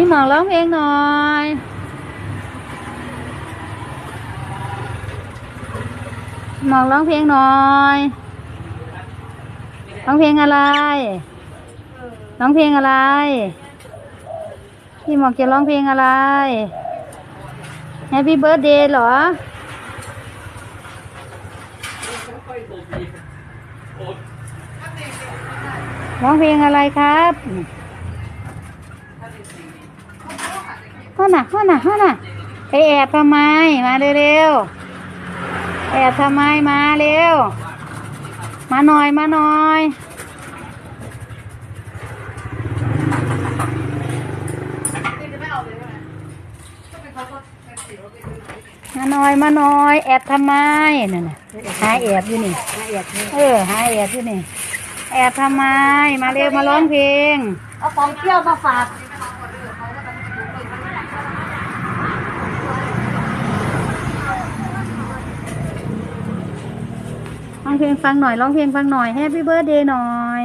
พี่หมอกร้องเพลงหน่อยหมอร้องเพลงหน่อยร้องเพลงอะไรร้องเพลงอะไร พี่หมอกจะร้องเพลงอะไร Happy Birthday เหรอร้องเพลงอะไรครับ ข้อน่ะข้อน่ะข้อน่ะไปแอบทำไมมาเร็วๆแอบทำไมมาเร็ว มาหน่อยมาหน่อยมาหน่อยมาหน่อยแอบทำไมนั่นน่ะหาแอบอยู่นี่เอียดเลยเออหาแอบอยู่นี่ แอบทำไมมาเร็วมาร้องเพลงเอาของเที่ยวมาฝาก ร้องเพลงฟังหน่อยร้องเพลงฟังหน่อยแฮปปี้เบิร์ดเดย์หน่อย